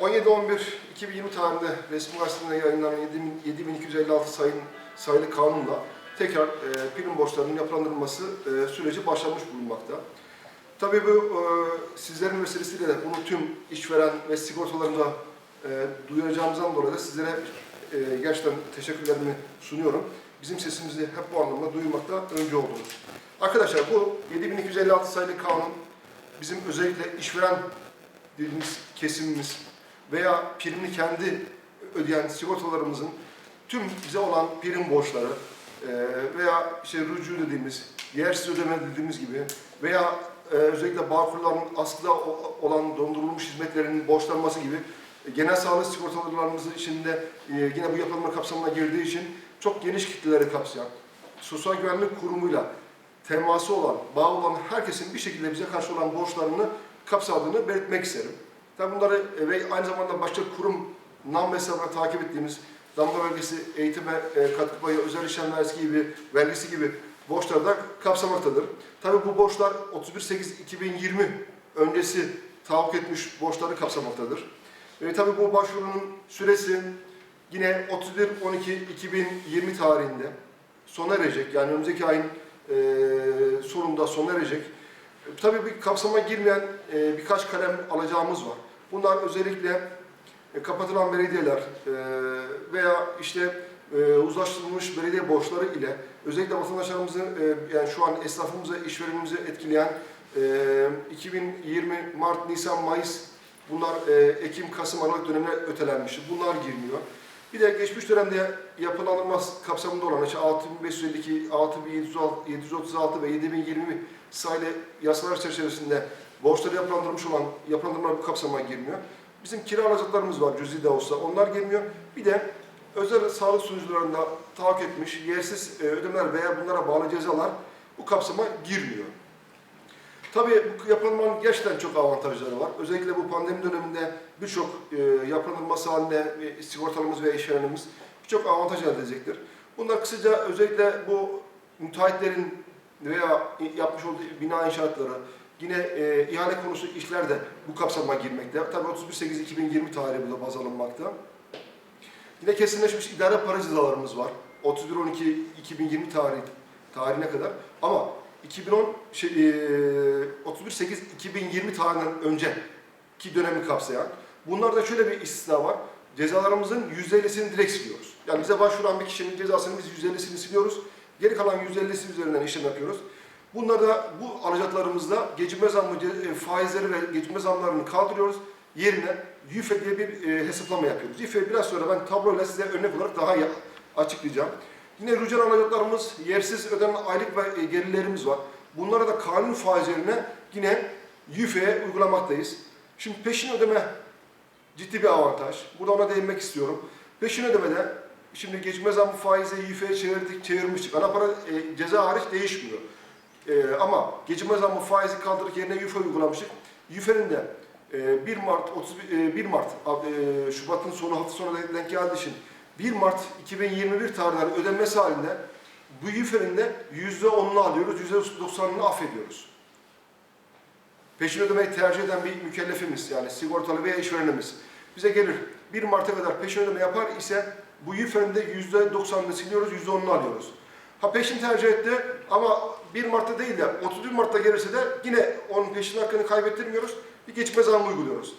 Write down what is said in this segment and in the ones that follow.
17-11-2020 tarihinde resmi gazetede yayınlanan 7256 sayın sayılı kanunla tekrar e, prim borçlarının yapılandırılması e, süreci başlamış bulunmakta. Tabii bu e, sizlerin vesilesiyle de bunu tüm işveren ve sigortalarında e, duyuracağımızdan dolayı da sizlere e, gerçekten teşekkürlerimi sunuyorum. Bizim sesimizi hep bu anlamda duyurmakta önce oldunuz. Arkadaşlar bu 7256 sayılı kanun bizim özellikle işveren dediğimiz kesimimiz veya primini kendi ödeyen sigortalarımızın tüm bize olan prim borçları e, veya işte rücu dediğimiz, yersiz ödeme dediğimiz gibi veya e, özellikle bağkurların askıda olan dondurulmuş hizmetlerinin borçlanması gibi e, genel sağlık sigortalarımızın içinde e, yine bu yapılanma kapsamına girdiği için çok geniş kitleleri kapsayan, sosyal güvenlik kurumuyla teması olan, bağ olan herkesin bir şekilde bize karşı olan borçlarını kapsadığını belirtmek isterim. Tabii bunları e, ve aynı zamanda başka kurum nam hesabına takip ettiğimiz damga vergisi, eğitime e, katkı payı, özel işlem vergisi gibi, vergisi gibi borçları da kapsamaktadır. Tabii bu borçlar 31.8.2020 öncesi tahakkuk etmiş borçları kapsamaktadır. E, tabii bu başvurunun süresi yine 31.12.2020 tarihinde sona erecek. Yani önümüzdeki ayın e, sonunda sona erecek. E, Tabii bir kapsama girmeyen e, birkaç kalem alacağımız var. Bunlar özellikle e, kapatılan belediyeler e, veya işte e, uzlaştırılmış belediye borçları ile özellikle vatandaşlarımızı e, yani şu an esnafımızı, işverenimizi etkileyen e, 2020 Mart, Nisan, Mayıs bunlar e, Ekim, Kasım, Aralık dönemine ötelenmiştir. Bunlar girmiyor. Bir de geçmiş dönemde yapılanma kapsamında olan işte 6552, 6736 ve 7020 sayılı yasalar çerçevesinde borçları yapılandırmış olan yapılandırma bu kapsama girmiyor. Bizim kira alacaklarımız var cüzi de olsa onlar girmiyor. Bir de özel sağlık sunucularında tahakkuk etmiş yersiz e, ödemeler veya bunlara bağlı cezalar bu kapsama girmiyor. Tabii bu yapılanmanın gerçekten çok avantajları var. Özellikle bu pandemi döneminde birçok e, yapılanması halinde e, sigortalımız ve işverenimiz birçok avantaj elde edecektir. Bunlar kısaca özellikle bu müteahhitlerin veya yapmış olduğu bina inşaatları, yine e, ihale konusu işler de bu kapsama girmekte. Tabii 31.8.2020 tarihi burada baz alınmakta. Yine kesinleşmiş idare para cezalarımız var. 31.12.2020 tarih, tarihine kadar. Ama 2010 şey, e, 31.8.2020 tarihinden önceki dönemi kapsayan. Bunlarda şöyle bir istisna var. Cezalarımızın %50'sini direkt siliyoruz. Yani bize başvuran bir kişinin cezasını biz %50'sini siliyoruz. Geri kalan %50'si üzerinden işlem yapıyoruz. Bunlarda bu alacaklarımızda gecikme zammı e, faizleri ve gecikme zamlarını kaldırıyoruz. Yerine YÜFE diye bir e, hesaplama yapıyoruz. YÜFE biraz sonra ben tabloyla size örnek olarak daha açıklayacağım. Yine rücan alacaklarımız, yersiz ödenen aylık ve e, gelirlerimiz var. Bunlara da kanun faizlerine yine YÜFE'ye uygulamaktayız. Şimdi peşin ödeme ciddi bir avantaj. Burada ona değinmek istiyorum. Peşin ödemede şimdi gecikme zammı faizi YÜFE'ye çevirdik, çevirmiştik. Ana para e, ceza hariç değişmiyor. E, ama gecikme zammı faizi kaldırıp yerine YÜFE uygulamıştık. YÜFE'nin de e, 1 Mart 30 e, 1 Mart e, Şubat'ın sonu hafta sonu denk geldiği için 1 Mart 2021 tarihinden ödenmesi halinde bu YÜFE'nin de %10'unu alıyoruz, %90'ını affediyoruz. Peşin ödemeyi tercih eden bir mükellefimiz yani sigortalı veya işverenimiz bize gelir 1 Mart'a kadar peşin ödeme yapar ise bu YÜFE'nin de %90'ını siliyoruz, %10'unu alıyoruz. Ha peşin tercih etti ama 1 Mart'ta değil de 31 Mart'ta gelirse de yine onun peşin hakkını kaybettirmiyoruz. Bir geçme zammı uyguluyoruz.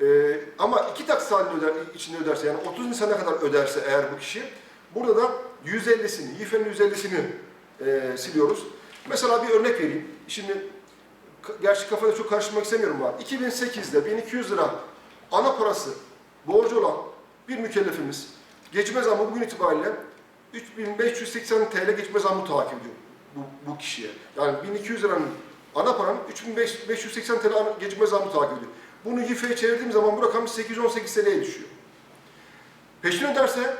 Ee, ama iki taksit halinde öder, içinde öderse yani 30 Nisan'a kadar öderse eğer bu kişi burada da 150'sini, YİFE'nin 150'sini e, siliyoruz. Mesela bir örnek vereyim. Şimdi gerçi kafada çok karıştırmak istemiyorum ama 2008'de 1200 lira ana parası borcu olan bir mükellefimiz geçme zammı bugün itibariyle 3580 TL geçme zammı takip ediyor bu, bu kişiye. Yani 1200 liranın ana paranın 3580 TL geçme zammı takip ediyor. Bunu YİFE'ye çevirdiğim zaman bu rakam 818 TL'ye düşüyor. Peşin öderse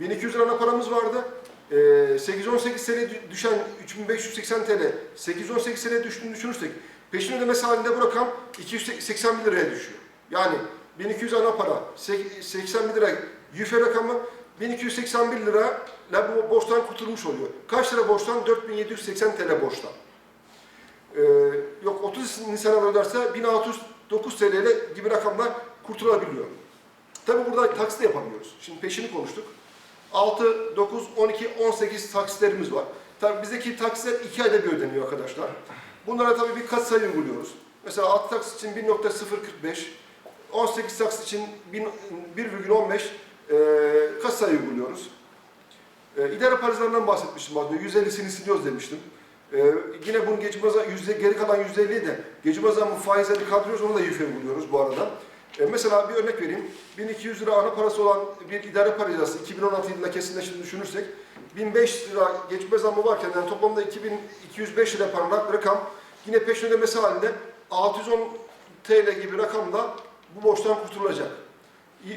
1200 lira ana paramız vardı. Ee, 818 TL dü- düşen 3580 TL, 818 TL düştüğünü düşünürsek peşin ödemesi halinde bu rakam 281 liraya düşüyor. Yani 1200 ana para, sek- 81 lira yüfe rakamı 1281 lira bu borçtan kurtulmuş oluyor. Kaç lira borçtan? 4780 TL borçtan. Ee, yok 30 Nisan'a öderse 1609 TL ile gibi rakamlar kurtulabiliyor. Tabi burada taksit yapamıyoruz. Şimdi peşini konuştuk. 6, 9, 12, 18 taksitlerimiz var. Tabi bizdeki taksitler 2 ayda bir ödeniyor arkadaşlar. Bunlara tabi bir katsayı uyguluyoruz. Mesela 6 taksit için 1.045, 18 taksit için 1,15 e, katsayı uyguluyoruz. E, idare parizlerinden bahsetmiştim az önce. 150'sini siliyoruz demiştim. E, yine bunun geçmez yüzde geri kalan %50'yi de geçmez zammı faizleri kaldırıyoruz. Onu da yüfe uyguluyoruz bu arada. E, mesela bir örnek vereyim. 1200 lira ana parası olan bir idare parizası 2016 yılında kesinleştiğini düşünürsek 1500 lira geçmez zammı varken yani toplamda 2205 lira para rakam yine peşin ödemesi halinde 610 TL gibi rakamda bu borçtan kurtulacak.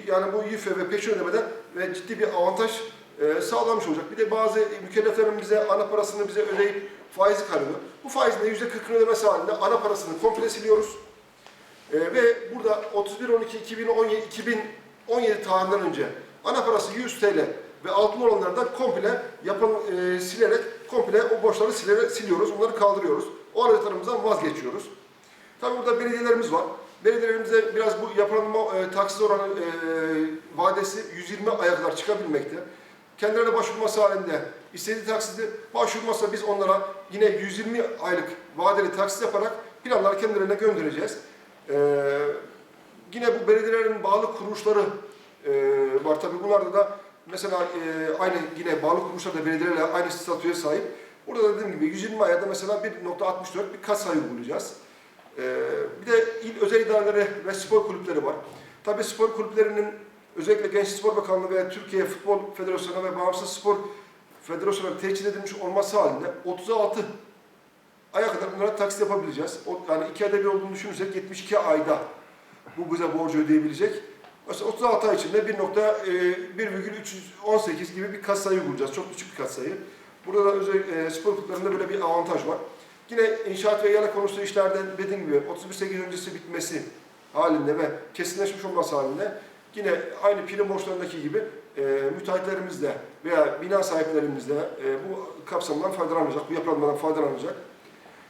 Yani bu YÜFE ve peşin ödemeden ve ciddi bir avantaj e, sağlamış olacak. Bir de bazı mükelleflerin bize ana parasını bize ödeyip faizi kalıyor. Bu faizin de yüzde 40'ını ödemesi halinde ana parasını komple siliyoruz. E, ve burada 31-12-2017 2017 tarihinden önce ana parası 100 TL ve altın olanlardan komple yapın, e, silerek komple o borçları silerek, siliyoruz. Onları kaldırıyoruz. O araçlarımızdan vazgeçiyoruz. Tabii burada belediyelerimiz var. Belediyelerimizde biraz bu yapılanma e, taksit oranı e, vadesi 120 aya kadar çıkabilmekte. Kendilerine başvurması halinde istediği taksidi başvurmasa biz onlara yine 120 aylık vadeli taksit yaparak planları kendilerine göndereceğiz. Ee, yine bu belediyelerin bağlı kuruluşları e, var tabii. Bunlarda da mesela e, aynı yine bağlı kuruluşlar da belediyelerle aynı statüye sahip. Burada da dediğim gibi 120 ayda mesela 1.64 bir bulacağız. Ee, bir de il özel idareleri ve spor kulüpleri var. Tabii spor kulüplerinin özellikle Gençlik Spor Bakanlığı veya Türkiye Futbol Federasyonu ve Bağımsız Spor Federasyonu teçhid edilmiş olması halinde 36 aya kadar bunlara taksit yapabileceğiz. Yani iki ayda bir olduğunu düşünürsek 72 ayda bu bize borcu ödeyebilecek. Mesela 36 ay içinde 1.1,318 gibi bir katsayı bulacağız. Çok küçük bir katsayı. Burada da özel e, spor kulüplerinde böyle bir avantaj var. Yine inşaat ve yala konusu işlerde dediğim gibi 31 öncesi bitmesi halinde ve kesinleşmiş olması halinde yine aynı prim borçlarındaki gibi e, müteahhitlerimizle veya bina sahiplerimizle e, bu kapsamdan faydalanacak, bu yapılanmadan faydalanacak.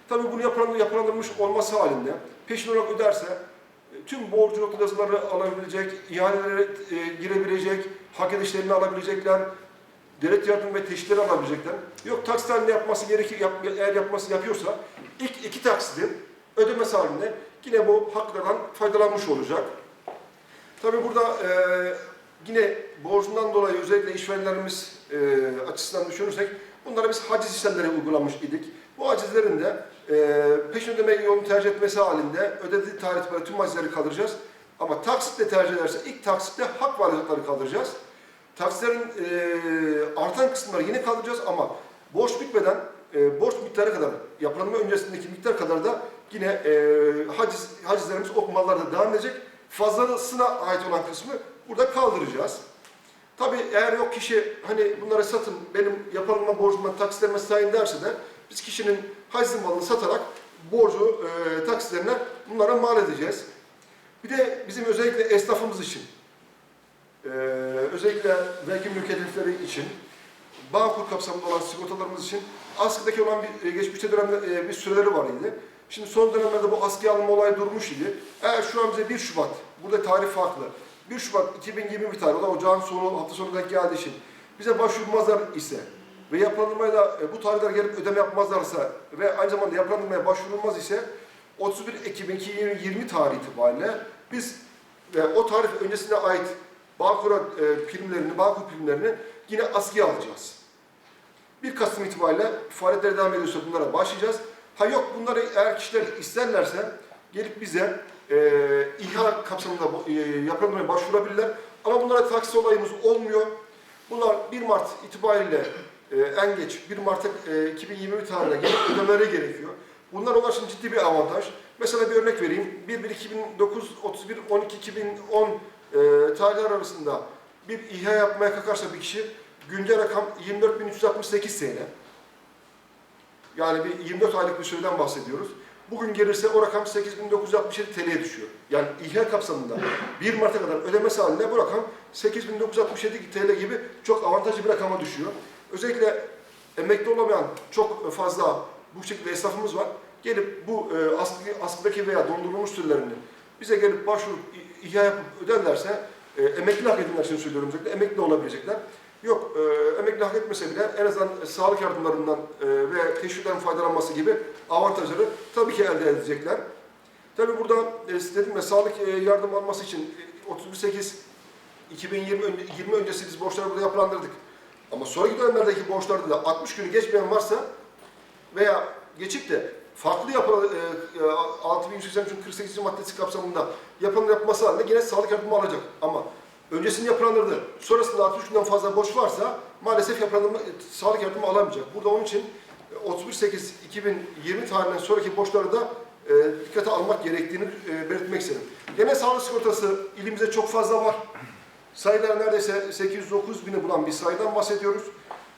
Tabii bunu yapılan, yapılandırmış olması halinde peşin olarak öderse e, tüm borcu yazıları alabilecek, ihalelere e, girebilecek, hak edişlerini alabilecekler, devlet yardım ve teşvikleri alabilecekler. Yok taksit halinde yapması gerekir, yap, eğer yapması yapıyorsa ilk iki taksidin ödemesi halinde yine bu haklardan faydalanmış olacak. Tabii burada e, yine borcundan dolayı özellikle işverenlerimiz e, açısından düşünürsek bunlara biz haciz işlemleri uygulamış idik. Bu hacizlerin de e, peşin ödeme yolunu tercih etmesi halinde ödediği tarih itibariyle tüm hacizleri kaldıracağız. Ama taksitle tercih ederse ilk taksitle hak varlıkları kaldıracağız. Taksitlerin e, artan kısımları yine kaldıracağız ama borç bitmeden e, borç miktarı kadar, yapılanma öncesindeki miktar kadar da yine e, haciz, hacizlerimiz o mallarda devam edecek. Fazlasına ait olan kısmı burada kaldıracağız. Tabii eğer yok kişi hani bunları satın, benim yapılanma borcumdan taksitlerime sayın derse de biz kişinin haciz malını satarak borcu e, taksitlerine bunlara mal edeceğiz. Bir de bizim özellikle esnafımız için, e, özellikle vergi mükellefleri için, Bağkur kapsamında olan sigortalarımız için askıdaki olan bir e, geçmişte dönemde e, bir süreleri var idi. Şimdi son dönemlerde bu askıya alınma olayı durmuş idi. Eğer şu an bize 1 Şubat, burada tarih farklı, 1 Şubat 2020 bir tarih, o da ocağın sonu, hafta sonu denk geldiği için bize başvurmazlar ise ve yapılandırmaya da e, bu tarihler gelip ödeme yapmazlarsa ve aynı zamanda yapılandırmaya başvurulmaz ise 31 Ekim 2020 tarihi itibariyle biz ve o tarih öncesine ait Bağkur'a e, primlerini, Bağkur primlerini yine askıya alacağız. 1 Kasım itibariyle faaliyetleri devam ediyorsa bunlara başlayacağız. Ha yok bunları eğer kişiler isterlerse gelip bize e, İHA kapsamında e, yapılandırmaya başvurabilirler. Ama bunlara taksit olayımız olmuyor. Bunlar 1 Mart itibariyle e, en geç 1 Mart e, 2021 tarihine gelip ödemeleri gerekiyor. Bunlar onlar için ciddi bir avantaj. Mesela bir örnek vereyim. 1 1 2009 31 12 2010 e, tarihler arasında bir İHA yapmaya kalkarsa bir kişi güncel rakam 24.368 TL. Yani bir 24 aylık bir süreden bahsediyoruz. Bugün gelirse o rakam 8.967 TL'ye düşüyor. Yani İHA kapsamında 1 Mart'a kadar ödemesi halinde bu rakam 8.967 TL gibi çok avantajlı bir rakama düşüyor. Özellikle emekli olamayan çok fazla bu şekilde esnafımız var. Gelip bu e, askı, askıdaki veya dondurulmuş türlerini bize gelip başvurup i- ihya yapıp öderlerse e, emekli hak edenler için söylüyorum özellikle emekli olabilecekler. Yok e, emekli hak etmese bile en azından sağlık yardımlarından e, ve teşvikten faydalanması gibi avantajları tabii ki elde edecekler. Tabii burada e, dedim ya sağlık e, yardım alması için e, 38 2020 önce, 20 öncesi biz borçları burada yapılandırdık. Ama sonraki dönemlerdeki borçlarda da 60 günü geçmeyen varsa veya geçip de farklı yapılan e, 6183'ün 48. maddesi kapsamında yapılan yapması halinde yine sağlık yardımı alacak. Ama öncesini yapılandırdı. Sonrasında 60 günden fazla borç varsa maalesef yapılandırma, e, sağlık yardımı alamayacak. Burada onun için e, 31.8.2020 tarihinden sonraki borçları da e, dikkate almak gerektiğini e, belirtmek istedim. Genel sağlık sigortası ilimizde çok fazla var. Sayılar neredeyse 809 bini bulan bir sayıdan bahsediyoruz.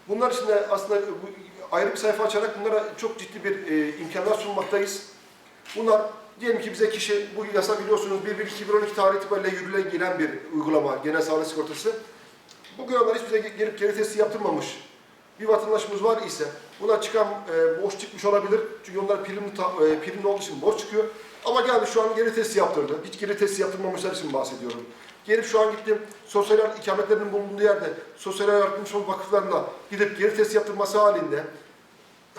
Bunlar için de aslında bu, ayrı bir sayfa açarak bunlara çok ciddi bir e, imkanlar sunmaktayız. Bunlar diyelim ki bize kişi, bu yasa biliyorsunuz 1-1-2012 tarihi itibariyle yürürlüğe giren bir uygulama, genel sağlık sigortası. Bugüne kadar hiç bize gelip geri testi yaptırmamış bir vatandaşımız var ise buna çıkan e, borç çıkmış olabilir. Çünkü onlar primli, ta- e, primli olduğu için borç çıkıyor. Ama geldi şu an geri testi yaptırdı. Hiç geri testi yaptırmamışlar için bahsediyorum. Gelip şu an gittim sosyal ikametlerinin bulunduğu yerde sosyal yardımcı vakıflarına gidip geri testi yaptırması halinde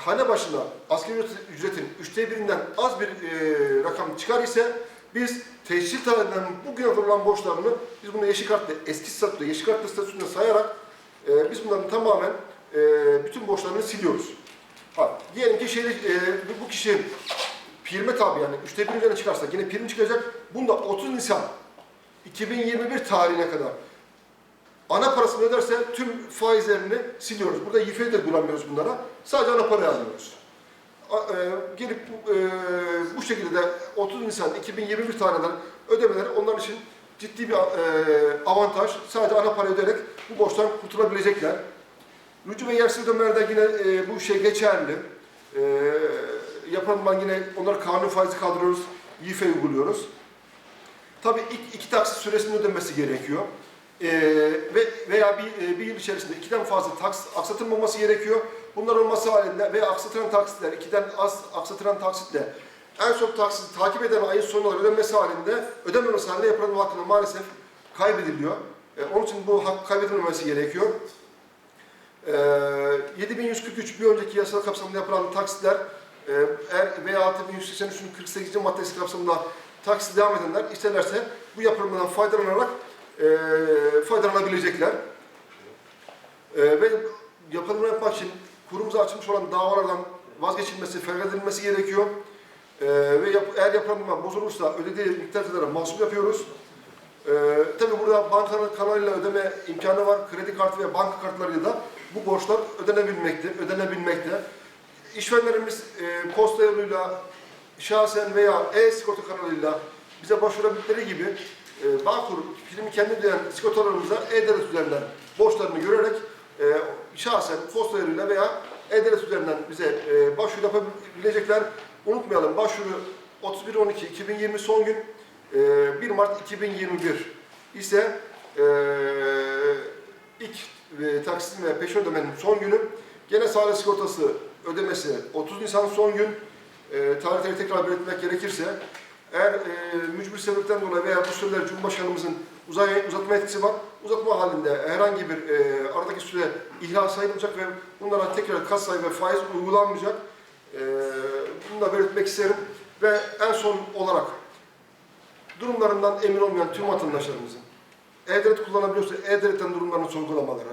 hane başına asgari ücret- ücretin üçte birinden az bir e, rakam çıkar ise biz teşhis tarihinden bugüne kadar olan borçlarını biz bunu yeşil kartla, eski statüde, yeşil kartlı statüsünde sayarak e, biz bunların tamamen e, bütün borçlarını siliyoruz. Ha, diyelim ki şeyde, e, bu kişi prime tabi yani üçte bir üzerine çıkarsa yine prim çıkacak. Bunda 30 Nisan 2021 tarihine kadar ana parasını öderse tüm faizlerini siliyoruz. Burada YF'yi de bulamıyoruz bunlara. Sadece ana parayı alıyoruz. A- e, gelip e, bu şekilde de 30 Nisan 2021 tarihine kadar ödemeler onlar için ciddi bir e, avantaj. Sadece ana para öderek bu borçtan kurtulabilecekler. Rücu ve yersiz ödemelerde yine e, bu şey geçerli. E, yapılan yine onlara kanun faizi kaldırıyoruz, YFE uyguluyoruz. Tabii ilk iki taksit süresinin ödenmesi gerekiyor. Ee, ve veya bir, e, bir yıl içerisinde ikiden fazla taksit aksatılmaması gerekiyor. Bunlar olması halinde veya aksatılan taksitler, ikiden az aksatılan taksitle en son taksiti takip eden ayın sonuna ödenmesi halinde, ödenmemesi halinde yapılan hakkında maalesef kaybediliyor. Ee, onun için bu hak kaybedilmemesi gerekiyor. Ee, 7143 bir önceki yasal kapsamında yapılan taksitler e, veya 6183'ün 48. maddesi kapsamında taksit devam edenler isterlerse bu yapılımdan faydalanarak e, faydalanabilecekler. E, ve yapılımı yapmak için kurumuza açmış olan davalardan vazgeçilmesi, edilmesi gerekiyor. E, ve yap, eğer yapılanma bozulursa ödediği miktar kadar mahsup yapıyoruz. Ee, tabii burada bankanın kanalıyla ödeme imkanı var. Kredi kartı ve banka kartlarıyla da bu borçlar ödenebilmekte. ödenebilmekte. İşverenlerimiz e, posta yoluyla şahsen veya e-sigorta kanalıyla bize başvurabildikleri gibi e, Bağkur filmi kendi ödeyen sigortalarımıza e-devlet üzerinden borçlarını görerek e, şahsen posta yoluyla veya e-devlet üzerinden bize e, başvuru yapabilecekler. Unutmayalım başvuru 31-12-2020 son gün ee, 1 Mart 2021 ise e, ilk e, taksitin ve peşin ödemenin son günü. Gene sağlık sigortası ödemesi 30 Nisan son gün. E, tarihleri tekrar belirtmek gerekirse eğer e, mücbir sebepten dolayı veya bu süreler Cumhurbaşkanımızın uzay, uzatma etkisi var. Uzatma halinde herhangi bir e, aradaki süre ihlal sayılacak ve bunlara tekrar kat sayı ve faiz uygulanmayacak. E, bunu da belirtmek isterim. Ve en son olarak durumlarından emin olmayan tüm vatandaşlarımızın e-devlet kullanabiliyorsa e-devletten durumlarını sorgulamaları,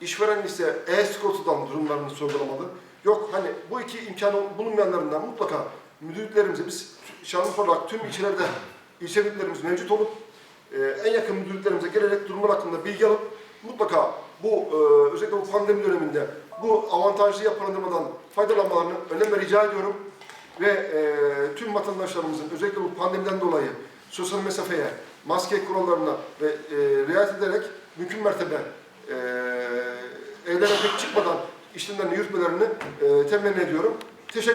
işveren ise e-sigortadan durumlarını sorgulamalı. Yok hani bu iki imkanı bulunmayanlarından mutlaka müdürlüklerimize biz Şanlıurfa olarak tüm ilçelerde ilçe müdürlerimiz mevcut olup e, en yakın müdürlüklerimize gelerek durumlar hakkında bilgi alıp mutlaka bu e, özellikle bu pandemi döneminde bu avantajlı yapılandırmadan faydalanmalarını önemli rica ediyorum ve e, tüm vatandaşlarımızın özellikle bu pandemiden dolayı sosyal mesafeye, maske kurallarına ve e, riayet ederek mümkün mertebe e, evlerine pek çıkmadan işlemlerini yürütmelerini e, temenni ediyorum.